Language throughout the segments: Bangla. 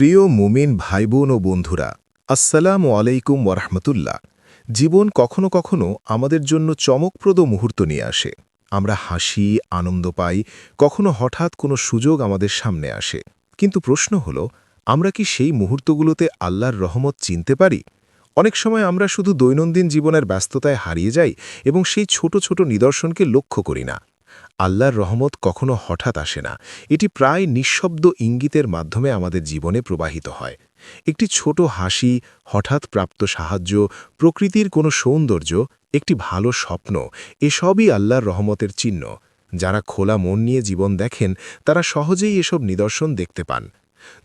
প্রিয় মুমিন ভাইবোন ও বন্ধুরা, আসসালাম আলাইকুম ওরহমতুল্লাহ জীবন কখনো কখনো আমাদের জন্য চমকপ্রদ মুহূর্ত নিয়ে আসে। আমরা হাসি, আনন্দ পাই, কখনো হঠাৎ কোনো সুযোগ আমাদের সামনে আসে। কিন্তু প্রশ্ন হল, আমরা কি সেই মুহূর্তগুলোতে আল্লাহর রহমত চিনতে পারি? অনেক সময় আমরা শুধু দৈনন্দিন জীবনের ব্যস্ততায় হারিয়ে যাই এবং সেই ছোট ছোট নিদর্শনকে লক্ষ্য করি না। আল্লাহর রহমত কখনো হঠাৎ আসে না। এটি প্রায় নিঃশব্দ ইঙ্গিতের মাধ্যমে আমাদের জীবনে প্রবাহিত হয়। একটি ছোট হাসি, হঠাৎ প্রাপ্ত সাহায্য, প্রকৃতির কোনো সৌন্দর্য, একটি ভালো স্বপ্ন, এসবই আল্লাহর রহমতের চিহ্ন। যারা খোলা মন নিয়ে জীবন দেখেন, তারা সহজেই এসব নিদর্শন দেখতে পান।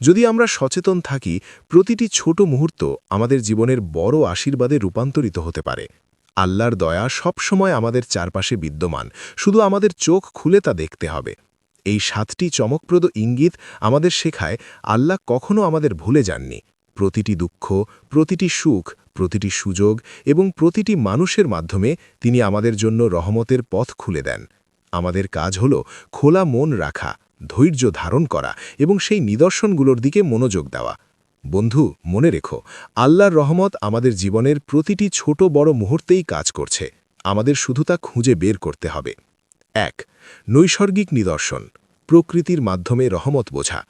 যদি আমরা সচেতন থাকি, প্রতিটি ছোট মুহূর্ত আমাদের জীবনের বড় আশীর্বাদে রূপান্তরিত হতে পারে। আল্লাহর দয়া সবসময় আমাদের চারপাশে বিদ্যমান। শুধু আমাদের চোখ খুলে তা দেখতে হবে। এই সাতটি চমকপ্রদ ইঙ্গিত আমাদের শেখায়, আল্লাহ কখনো আমাদের ভুলে যাননি। প্রতিটি দুঃখ, প্রতিটি সুখ, প্রতিটি সুযোগ এবং প্রতিটি মানুষের মাধ্যমে তিনি আমাদের জন্য রহমতের পথ খুলে দেন। আমাদের কাজ হল খোলা মন রাখা, ধৈর্য ধারণ করা এবং সেই নিদর্শনগুলোর দিকে মনোযোগ দেওয়া। বন্ধু, মনে রেখো, আল্লাহর রহমত আমাদের জীবনের প্রতিটি ছোট বড় মুহূর্তেই কাজ করছে। আমাদের শুধু তা খুঁজে বের করতে হবে। এক, নৈসর্গিক নিদর্শন, প্রকৃতির মাধ্যমে রহমত বোঝা।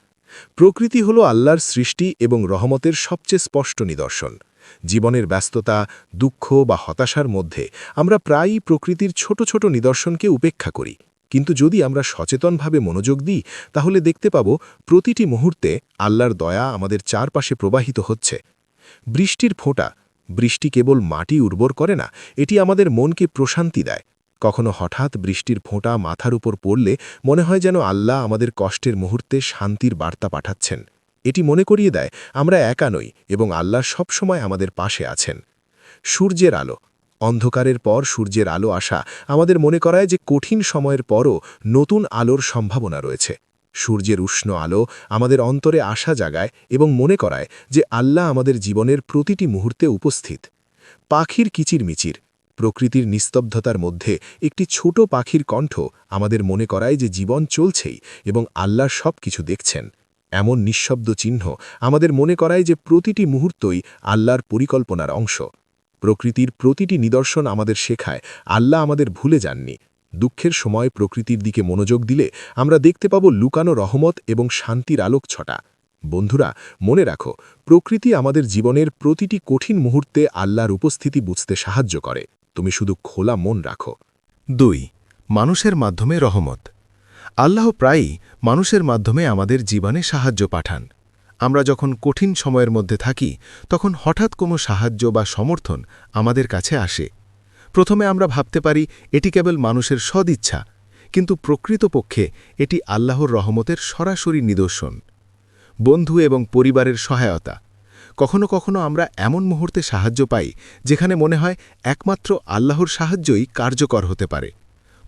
প্রকৃতি হল আল্লাহর সৃষ্টি এবং রহমতের সবচেয়ে স্পষ্ট নিদর্শন। জীবনের ব্যস্ততা, দুঃখ বা হতাশার মধ্যে আমরা প্রায়ই প্রকৃতির ছোট ছোট নিদর্শনকে উপেক্ষা করি। কিন্তু যদি আমরা সচেতনভাবে মনোযোগ দিই, তাহলে দেখতে পাব প্রতিটি মুহূর্তে আল্লাহর দয়া আমাদের চারপাশে প্রবাহিত হচ্ছে। বৃষ্টির ফোঁটা, বৃষ্টি কেবল মাটি উর্বর করে না, এটি আমাদের মনকে প্রশান্তি দেয়। কখনো হঠাৎ বৃষ্টির ফোঁটা মাথার উপর পড়লে মনে হয় যেন আল্লাহ আমাদের কষ্টের মুহূর্তে শান্তির বার্তা পাঠাচ্ছেন। এটি মনে করিয়ে দেয়, আমরা একা নই এবং আল্লাহ সবসময় আমাদের পাশে আছেন। সূর্যের আলো অন্ধকারের পর সূর্যের আলো আসা আমাদের মনে করায় যে কঠিন সময়ের পরও নতুন আলোর সম্ভাবনা রয়েছে। সূর্যের উষ্ণ আলো আমাদের অন্তরে আশা জাগায় এবং মনে করায় যে আল্লাহ আমাদের জীবনের প্রতিটি মুহূর্তে উপস্থিত। পাখির কিচিরমিচির, প্রকৃতির নিস্তব্ধতার মধ্যে একটি ছোট পাখির কণ্ঠ আমাদের মনে করায় যে জীবন চলছেই এবং আল্লাহ সব কিছু দেখছেন। এমন নিঃশব্দ চিহ্ন আমাদের মনে করায় যে প্রতিটি মুহূর্তই আল্লাহর পরিকল্পনার অংশ। প্রকৃতির প্রতিটি নিদর্শন আমাদের শেখায়, আল্লাহ আমাদের ভুলে যাননি। দুঃখের সময় প্রকৃতির দিকে মনোযোগ দিলে আমরা দেখতে পাব লুকানো রহমত এবং শান্তির আলোক ছটা। বন্ধুরা, মনে রাখো, প্রকৃতি আমাদের জীবনের প্রতিটি কঠিন মুহূর্তে আল্লাহর উপস্থিতি বুঝতে সাহায্য করে। তুমি শুধু খোলা মন রাখো। দুই, মানুষের মাধ্যমে রহমত। আল্লাহ প্রায়ই মানুষের মাধ্যমে আমাদের জীবনে সাহায্য পাঠান। আমরা যখন কঠিন সময়ের মধ্যে থাকি, তখন হঠাৎ কোনো সাহায্য বা সমর্থন আমাদের কাছে আসে। প্রথমে আমরা ভাবতে পারি, এটি কেবল মানুষের সদিচ্ছা, কিন্তু প্রকৃতপক্ষে এটি আল্লাহর রহমতের সরাসরি নিদর্শন। বন্ধু এবং পরিবারের সহায়তা। কখনো কখনো আমরা এমন মুহূর্তে সাহায্য পাই, যেখানে মনে হয় একমাত্র আল্লাহর সাহায্যই কার্যকর হতে পারে।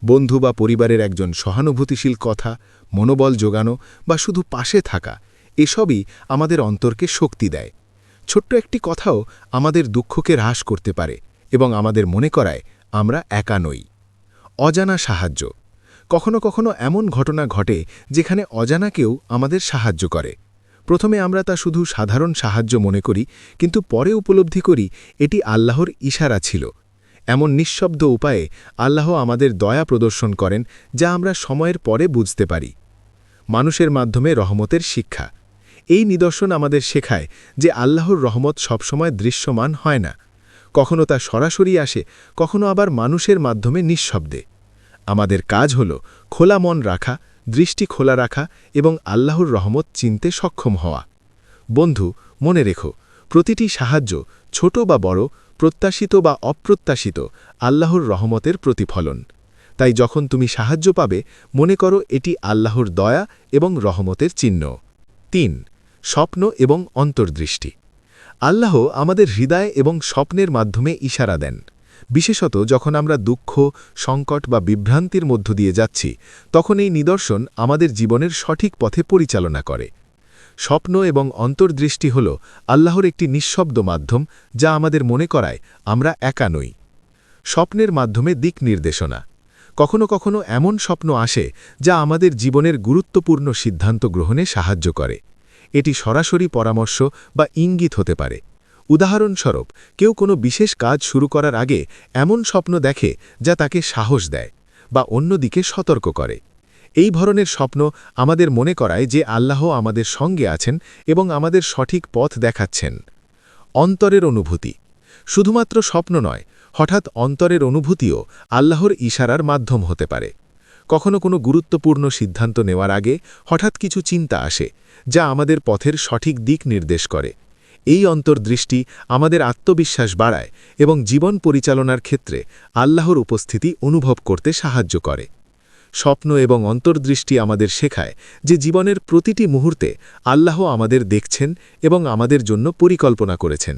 বন্ধু বা পরিবারের একজন সহানুভূতিশীল কথা, মনোবল যোগানো বা শুধু পাশে থাকা এসবই আমাদের অন্তরকে শক্তি দেয়। ছোট্ট একটি কথাও আমাদের দুঃখকে হ্রাস করতে পারে এবং আমাদের মনে করায় আমরা একা নই। অজানা সাহায্য। কখনো কখনো এমন ঘটনা ঘটে যেখানে অজানা কেউ আমাদের সাহায্য করে। প্রথমে আমরা তা শুধু সাধারণ সাহায্য মনে করি, কিন্তু পরে উপলব্ধি করি এটি আল্লাহর ইশারা ছিল। এমন নিঃশব্দ উপায়ে আল্লাহ আমাদের দয়া প্রদর্শন করেন যা আমরা সময়ের পরে বুঝতে পারি। মানুষের মাধ্যমে রহমতের শিক্ষা। এই নিদর্শন আমাদের শেখায় যে আল্লাহর রহমত সবসময় দৃশ্যমান হয় না। কখনো তা সরাসরি আসে, কখনো আবার মানুষের মাধ্যমে নিঃশব্দে। আমাদের কাজ হল খোলা মন রাখা, দৃষ্টি খোলা রাখা এবং আল্লাহর রহমত চিনতে সক্ষম হওয়া। বন্ধু, মনে রেখো, প্রতিটি সাহায্য ছোট বা বড়, প্রত্যাশিত বা অপ্রত্যাশিত আল্লাহর রহমতের প্রতিফলন। তাই যখন তুমি সাহায্য পাবে, মনে করো এটি আল্লাহর দয়া এবং রহমতের চিহ্ন। তিন স্বপ্ন এবং অন্তর্দৃষ্টি। আল্লাহ আমাদের হৃদয় এবং স্বপ্নের মাধ্যমে ইশারা দেন। বিশেষত যখন আমরা দুঃখ, সংকট বা বিভ্রান্তির মধ্য দিয়ে যাচ্ছি, তখন এই নিদর্শন আমাদের জীবনের সঠিক পথে পরিচালনা করে। স্বপ্ন এবং অন্তর্দৃষ্টি হল আল্লাহর একটি নিঃশব্দ মাধ্যম যা আমাদের মনে করায় আমরা একা নই। স্বপ্নের মাধ্যমে দিক নির্দেশনা। কখনো কখনো এমন স্বপ্ন আসে যা আমাদের জীবনের গুরুত্বপূর্ণ সিদ্ধান্ত গ্রহণে সাহায্য করে। এটি সরাসরি পরামর্শ বা ইঙ্গিত হতে পারে। উদাহরণস্বরূপ, কেউ কোনো বিশেষ কাজ শুরু করার আগে এমন স্বপ্ন দেখে যা তাকে সাহস দেয় বা অন্যদিকে সতর্ক করে। এই ধরনের স্বপ্ন আমাদের মনে করায় যে আল্লাহ আমাদের সঙ্গে আছেন এবং আমাদের সঠিক পথ দেখাচ্ছেন। অন্তরের অনুভূতি। শুধুমাত্র স্বপ্ন নয়, হঠাৎ অন্তরের অনুভূতিও আল্লাহর ইশারার মাধ্যম হতে পারে। কখনো কোনো গুরুত্বপূর্ণ সিদ্ধান্ত নেওয়ার আগে হঠাৎ কিছু চিন্তা আসে, যা আমাদের পথের সঠিক দিক নির্দেশ করে। এই অন্তর্দৃষ্টি আমাদের আত্মবিশ্বাস বাড়ায় এবং জীবন পরিচালনার ক্ষেত্রে আল্লাহর উপস্থিতি অনুভব করতে সাহায্য করে। স্বপ্ন এবং অন্তর্দৃষ্টি আমাদের শেখায় যে জীবনের প্রতিটি মুহূর্তে আল্লাহ আমাদের দেখছেন এবং আমাদের জন্য পরিকল্পনা করেছেন।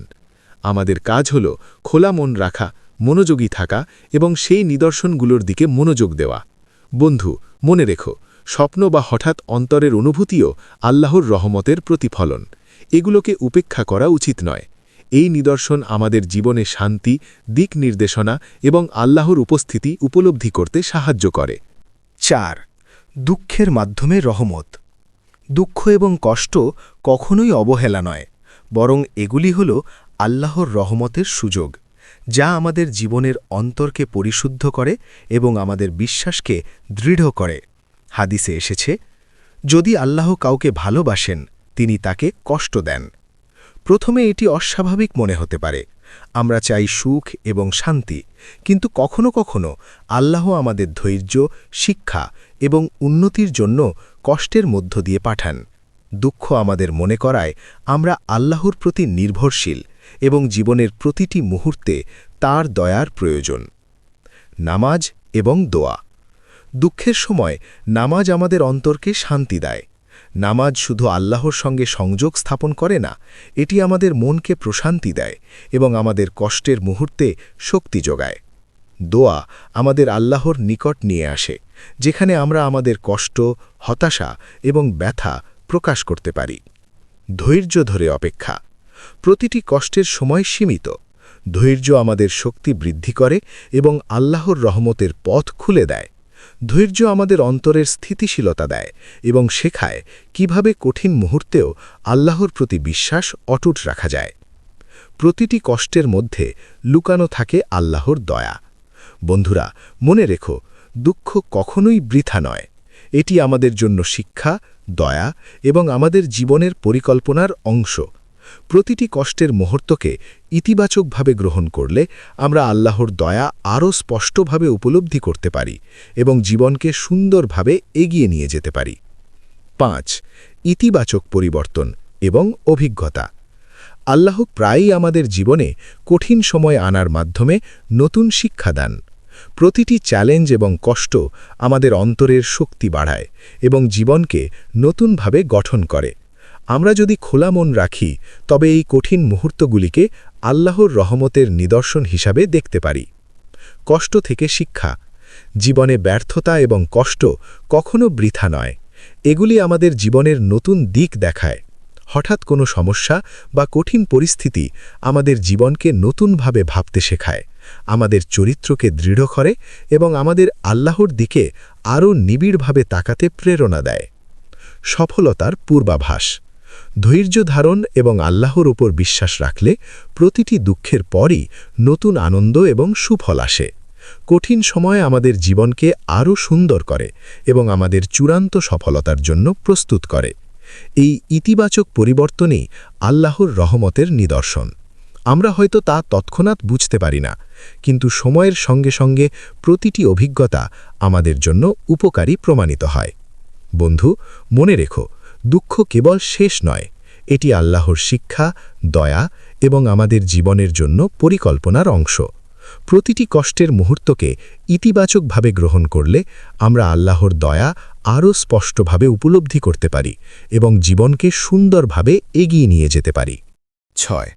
আমাদের কাজ হল খোলা মন রাখা, মনোযোগী থাকা এবং সেই নিদর্শনগুলোর দিকে মনোযোগ দেওয়া। বন্ধু, মনে রেখো, স্বপ্ন বা হঠাৎ অন্তরের অনুভূতিও আল্লাহর রহমতের প্রতিফলন। এগুলোকে উপেক্ষা করা উচিত নয়। এই নিদর্শন আমাদের জীবনে শান্তি, দিক নির্দেশনা এবং আল্লাহর উপস্থিতি উপলব্ধি করতে সাহায্য করে। চার, দুঃখের মাধ্যমে রহমত। দুঃখ এবং কষ্ট কখনোই অবহেলা নয়, বরং এগুলি হল আল্লাহর রহমতের সুযোগ। যা আমাদের জীবনের অন্তরকে পরিশুদ্ধ করে এবং আমাদের বিশ্বাসকে দৃঢ় করে। হাদিসে এসেছে, যদি আল্লাহ কাউকে ভালোবাসেন, তিনি তাকে কষ্ট দেন। প্রথমে এটি অস্বাভাবিক মনে হতে পারে। আমরা চাই সুখ এবং শান্তি, কিন্তু কখনো কখনো আল্লাহ আমাদের ধৈর্য, শিক্ষা এবং উন্নতির জন্য কষ্টের মধ্য দিয়ে পাঠান। দুঃখ আমাদের মনে করায় আমরা আল্লাহর প্রতি নির্ভরশীল এবং জীবনের প্রতিটি মুহূর্তে তার দয়ার প্রয়োজন। নামাজ এবং দোয়া। দুঃখের সময় নামাজ আমাদের অন্তরকে শান্তি দেয়। নামাজ শুধু আল্লাহর সঙ্গে সংযোগ স্থাপন করে না, এটি আমাদের মনকে প্রশান্তি দেয় এবং আমাদের কষ্টের মুহূর্তে শক্তি যোগায়। দোয়া আমাদের আল্লাহর নিকট নিয়ে আসে, যেখানে আমরা আমাদের কষ্ট, হতাশা এবং ব্যথা প্রকাশ করতে পারি। ধৈর্য ধরে অপেক্ষা। প্রতিটি কষ্টের সময় সীমিত। ধৈর্য আমাদের শক্তি বৃদ্ধি করে এবং আল্লাহর রহমতের পথ খুলে দেয়। ধৈর্য আমাদের অন্তরের স্থিতিশীলতা দেয় এবং শেখায় কীভাবে কঠিন মুহূর্তেও আল্লাহর প্রতি বিশ্বাস অটুট রাখা যায়। প্রতিটি কষ্টের মধ্যে লুকানো থাকে আল্লাহর দয়া। বন্ধুরা, মনে রেখো, দুঃখ কখনোই বৃথা নয়। এটি আমাদের জন্য শিক্ষা, দয়া এবং আমাদের জীবনের পরিকল্পনার অংশ। প্রতিটি কষ্টের মুহূর্তকে ইতিবাচকভাবে গ্রহণ করলে আমরা আল্লাহর দয়া আরও স্পষ্টভাবে উপলব্ধি করতে পারি এবং জীবনকে সুন্দরভাবে এগিয়ে নিয়ে যেতে পারি। পাঁচ, ইতিবাচক পরিবর্তন এবং অভিজ্ঞতা। আল্লাহ প্রায়ই আমাদের জীবনে কঠিন সময় আনার মাধ্যমে নতুন শিক্ষা দান। প্রতিটি চ্যালেঞ্জ এবং কষ্ট আমাদের অন্তরের শক্তি বাড়ায় এবং জীবনকে নতুনভাবে গঠন করে। আমরা যদি খোলা মন রাখি, তবে এই কঠিন মুহূর্তগুলিকে আল্লাহর রহমতের নিদর্শন হিসাবে দেখতে পারি। কষ্ট থেকে শিক্ষা। জীবনে ব্যর্থতা এবং কষ্ট কখনো বৃথা নয়। এগুলি আমাদের জীবনের নতুন দিক দেখায়। হঠাৎ কোনো সমস্যা বা কঠিন পরিস্থিতি আমাদের জীবনকে নতুনভাবে ভাবতে শেখায়, আমাদের চরিত্রকে দৃঢ় করে এবং আমাদের আল্লাহর দিকে আরও নিবিড়ভাবে তাকাতে প্রেরণা দেয়। সফলতার পূর্বাভাস। ধৈর্য ধারণ এবং আল্লাহর উপর বিশ্বাস রাখলে প্রতিটি দুঃখের পরই নতুন আনন্দ এবং সুফল আসে। কঠিন সময় আমাদের জীবনকে আরও সুন্দর করে এবং আমাদের চূড়ান্ত সফলতার জন্য প্রস্তুত করে। এই ইতিবাচক পরিবর্তনই আল্লাহর রহমতের নিদর্শন। আমরা হয়তো তা তৎক্ষণাৎ বুঝতে পারি না, কিন্তু সময়ের সঙ্গে সঙ্গে প্রতিটি অভিজ্ঞতা আমাদের জন্য উপকারী প্রমাণিত হয়। বন্ধু, মনে রেখো দুঃখ কেবল শেষ নয়, এটি আল্লাহর শিক্ষা, দয়া এবং আমাদের জীবনের জন্য পরিকল্পনার অংশ। প্রতিটি কষ্টের মুহূর্তকে ইতিবাচকভাবে গ্রহণ করলে আমরা আল্লাহর দয়া আরও স্পষ্টভাবে উপলব্ধি করতে পারি এবং জীবনকে সুন্দরভাবে এগিয়ে নিয়ে যেতে পারি। ছয়,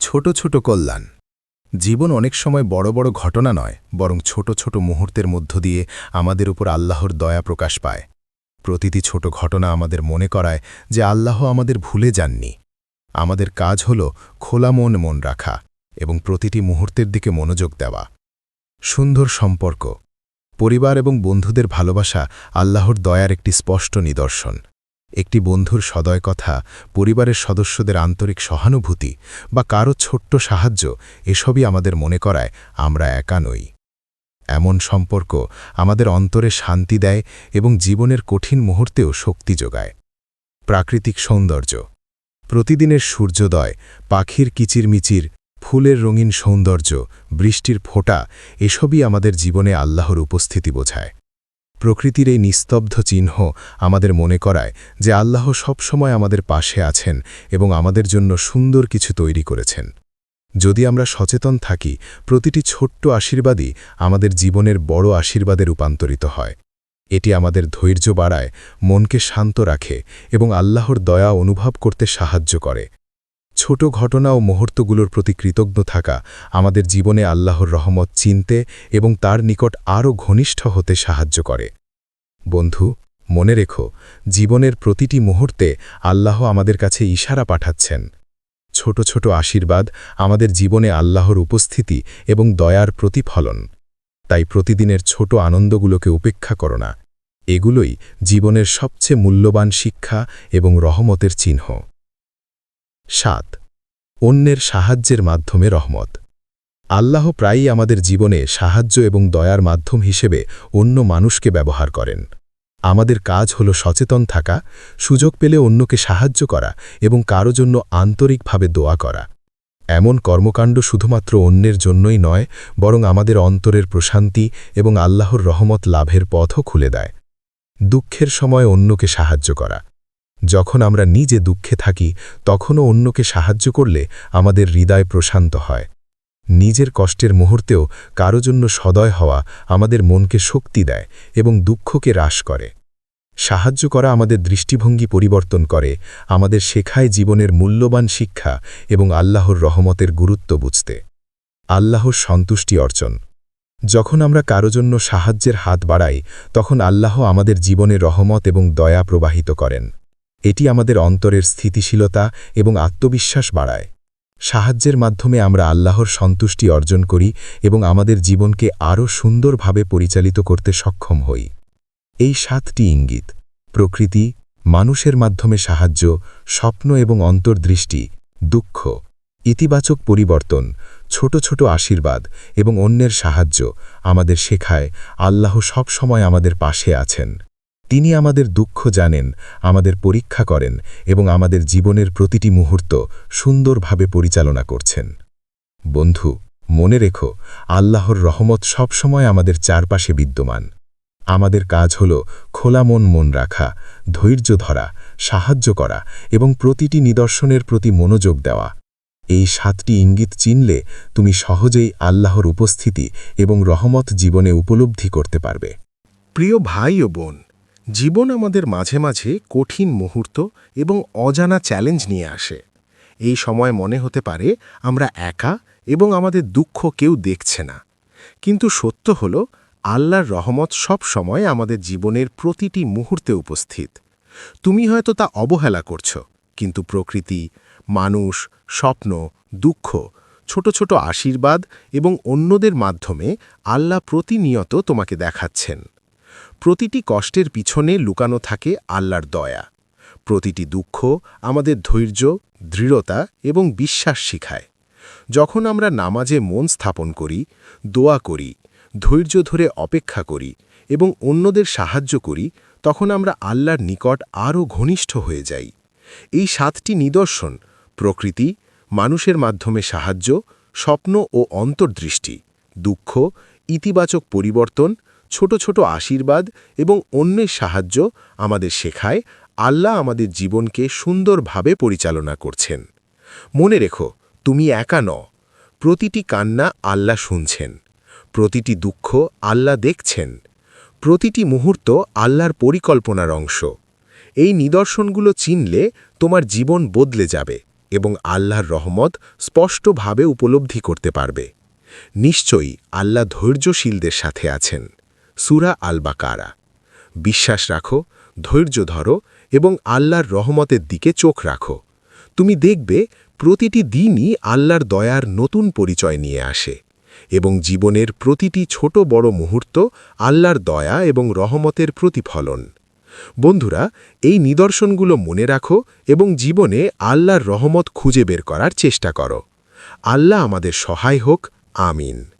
ছোট ছোট কল্যাণ। জীবন অনেক সময় বড় বড় ঘটনা নয়, বরং ছোট ছোট মুহূর্তের মধ্য দিয়ে আমাদের উপর আল্লাহর দয়া প্রকাশ পায়। প্রতিটি ছোট ঘটনা আমাদের মনে করায় যে আল্লাহ আমাদের ভুলে যাননি। আমাদের কাজ হল খোলা মন মন রাখা এবং প্রতিটি মুহূর্তের দিকে মনোযোগ দেওয়া। সুন্দর সম্পর্ক, পরিবার এবং বন্ধুদের ভালোবাসা আল্লাহর দয়ার একটি স্পষ্ট নিদর্শন। একটি বন্ধুর সদয় কথা, পরিবারের সদস্যদের আন্তরিক সহানুভূতি বা কারও ছোট্ট সাহায্য, এসবই আমাদের মনে করায় আমরা একা নই। এমন সম্পর্ক আমাদের অন্তরে শান্তি দেয় এবং জীবনের কঠিন মুহূর্তেও শক্তি যোগায়। প্রাকৃতিক সৌন্দর্য। প্রতিদিনের সূর্যোদয়, পাখির কিচিরমিচির, ফুলের রঙিন সৌন্দর্য, বৃষ্টির ফোঁটা, এসবই আমাদের জীবনে আল্লাহর উপস্থিতি বোঝায়। প্রকৃতির এই নিস্তব্ধ চিহ্ন আমাদের মনে করায় যে আল্লাহ সবসময় আমাদের পাশে আছেন এবং আমাদের জন্য সুন্দর কিছু তৈরি করেছেন। যদি আমরা সচেতন থাকি, প্রতিটি ছোট্ট আশীর্বাদই আমাদের জীবনের বড় আশীর্বাদে রূপান্তরিত হয়। এটি আমাদের ধৈর্য বাড়ায়, মনকে শান্ত রাখে এবং আল্লাহর দয়া অনুভব করতে সাহায্য করে। ছোট ঘটনা ও মুহূর্তগুলোর প্রতি কৃতজ্ঞ থাকা আমাদের জীবনে আল্লাহর রহমত চিনতে এবং তার নিকট আরও ঘনিষ্ঠ হতে সাহায্য করে। বন্ধু, মনে রেখো, জীবনের প্রতিটি মুহূর্তে আল্লাহ আমাদের কাছে ইশারা পাঠাচ্ছেন। ছোট ছোট আশীর্বাদ আমাদের জীবনে আল্লাহর উপস্থিতি এবং দয়ার প্রতিফলন। তাই প্রতিদিনের ছোট আনন্দগুলোকে উপেক্ষা করো না। এগুলোই জীবনের সবচেয়ে মূল্যবান শিক্ষা এবং রহমতের চিহ্ন। সাত, অন্যের সাহায্যের মাধ্যমে রহমত। আল্লাহ প্রায়ই আমাদের জীবনে সাহায্য এবং দয়ার মাধ্যম হিসেবে অন্য মানুষকে ব্যবহার করেন। আমাদের কাজ হল সচেতন থাকা, সুযোগ পেলে অন্যকে সাহায্য করা এবং কারও জন্য আন্তরিকভাবে দোয়া করা। এমন কর্মকাণ্ড শুধুমাত্র অন্যের জন্যই নয়, বরং আমাদের অন্তরের প্রশান্তি এবং আল্লাহর রহমত লাভের পথও খুলে দেয়। দুঃখের সময় অন্যকে সাহায্য করা। যখন আমরা নিজে দুঃখে থাকি, তখনও অন্যকে সাহায্য করলে আমাদের হৃদয় প্রশান্ত হয়। নিজের কষ্টের মুহূর্তেও কারও জন্য সদয় হওয়া আমাদের মনকে শক্তি দেয় এবং দুঃখকে হ্রাস করে। সাহায্য করা আমাদের দৃষ্টিভঙ্গি পরিবর্তন করে, আমাদের শেখায় জীবনের মূল্যবান শিক্ষা এবং আল্লাহর রহমতের গুরুত্ব বুঝতে। আল্লাহর সন্তুষ্টি অর্জন। যখন আমরা কারও জন্য সাহায্যের হাত বাড়াই, তখন আল্লাহ আমাদের জীবনে রহমত এবং দয়া প্রবাহিত করেন। এটি আমাদের অন্তরের স্থিতিশীলতা এবং আত্মবিশ্বাস বাড়ায়। সাহায্যের মাধ্যমে আমরা আল্লাহর সন্তুষ্টি অর্জন করি এবং আমাদের জীবনকে আরও সুন্দরভাবে পরিচালিত করতে সক্ষম হই। এই সাতটি ইঙ্গিত, প্রকৃতি, মানুষের মাধ্যমে সাহায্য, স্বপ্ন এবং অন্তর্দৃষ্টি, দুঃখ, ইতিবাচক পরিবর্তন, ছোট ছোট আশীর্বাদ এবং অন্যের সাহায্য আমাদের শেখায়, আল্লাহ সব সময় আমাদের পাশে আছেন। তিনি আমাদের দুঃখ জানেন, আমাদের পরীক্ষা করেন এবং আমাদের জীবনের প্রতিটি মুহূর্ত সুন্দরভাবে পরিচালনা করছেন। বন্ধু, মনে রেখো, আল্লাহর রহমত সবসময় আমাদের চারপাশে বিদ্যমান। আমাদের কাজ হল খোলা মন মন রাখা, ধৈর্য ধরা, সাহায্য করা এবং প্রতিটি নিদর্শনের প্রতি মনোযোগ দেওয়া। এই সাতটি ইঙ্গিত চিনলে তুমি সহজেই আল্লাহর উপস্থিতি এবং রহমত জীবনে উপলব্ধি করতে পারবে। প্রিয় ভাই ও বোন, জীবন আমাদের মাঝে মাঝে কঠিন মুহূর্ত এবং অজানা চ্যালেঞ্জ নিয়ে আসে। এই সময় মনে হতে পারে আমরা একা এবং আমাদের দুঃখ কেউ দেখছে না। কিন্তু সত্য হল আল্লাহর রহমত সব সময় আমাদের জীবনের প্রতিটি মুহূর্তে উপস্থিত। তুমি হয়তো তা অবহেলা করছ, কিন্তু প্রকৃতি, মানুষ, স্বপ্ন, দুঃখ, ছোট ছোট আশীর্বাদ এবং অন্যদের মাধ্যমে আল্লাহ প্রতিনিয়ত তোমাকে দেখাচ্ছেন। প্রতিটি কষ্টের পিছনে লুকানো থাকে আল্লাহর দয়া। প্রতিটি দুঃখ আমাদের ধৈর্য, দৃঢ়তা এবং বিশ্বাস শিখায়। যখন আমরা নামাজে মন স্থাপন করি, দোয়া করি ধৈর্য ধরে অপেক্ষা করি এবং অন্যদের সাহায্য করি, তখন আমরা আল্লাহর নিকট আরও ঘনিষ্ঠ হয়ে যাই। এই সাতটি নিদর্শন, প্রকৃতি, মানুষের মাধ্যমে সাহায্য, স্বপ্ন ও অন্তর্দৃষ্টি, দুঃখ, ইতিবাচক পরিবর্তন, ছোট ছোট আশীর্বাদ এবং অন্যের সাহায্য আমাদের শেখায় আল্লাহ আমাদের জীবনকে সুন্দরভাবে পরিচালনা করছেন। মনে রেখো, তুমি একা ন প্রতিটি কান্না আল্লাহ শুনছেন। প্রতিটি দুঃখ আল্লাহ দেখছেন। প্রতিটি মুহূর্ত আল্লাহর পরিকল্পনার অংশ। এই নিদর্শনগুলো চিনলে তোমার জীবন বদলে যাবে এবং আল্লাহর রহমত স্পষ্টভাবে উপলব্ধি করতে পারবে। নিশ্চয়ই আল্লাহ ধৈর্যশীলদের সাথে আছেন। সুরা আল বাকারা বিশ্বাস রাখো, ধৈর্য ধরো এবং আল্লাহর রহমতের দিকে চোখ রাখো। তুমি দেখবে প্রতিটি দিনই আল্লাহর দয়ার নতুন পরিচয় নিয়ে আসে। এবং জীবনের প্রতিটি ছোট বড় মুহূর্ত আল্লাহর দয়া এবং রহমতের প্রতিফলন। বন্ধুরা, এই নিদর্শনগুলো মনে রাখো এবং জীবনে আল্লাহর রহমত খুঁজে বের করার চেষ্টা করো। আল্লাহ আমাদের সহায় হোক, আমিন।